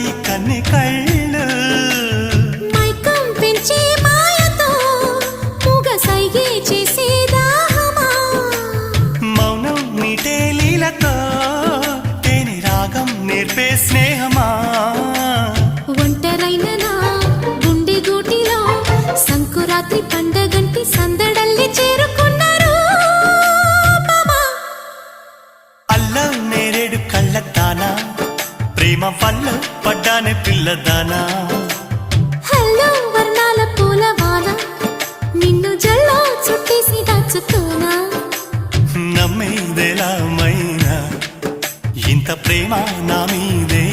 ఉన్నాయి కన్ని కళ్ళు. మైకం పెంచి మాయతో పొగ సైగే చేసే దాహమా? మౌనం నీటే లీలతో తేని రాగం నేర్పే స్నేహమా? ఒంటరైన నా గుండె గూటిలో సంకురాత్రి పండగంటి సందడల్లి చేరు ప్రేమ వల్ల పిల్లదానా హలో వర్ణాల పూలవాన నిన్ను జల్లా చుట్టేసి దాచుకోనా నమ్మేదెలా మైనా ఇంత ప్రేమ నా మీదే.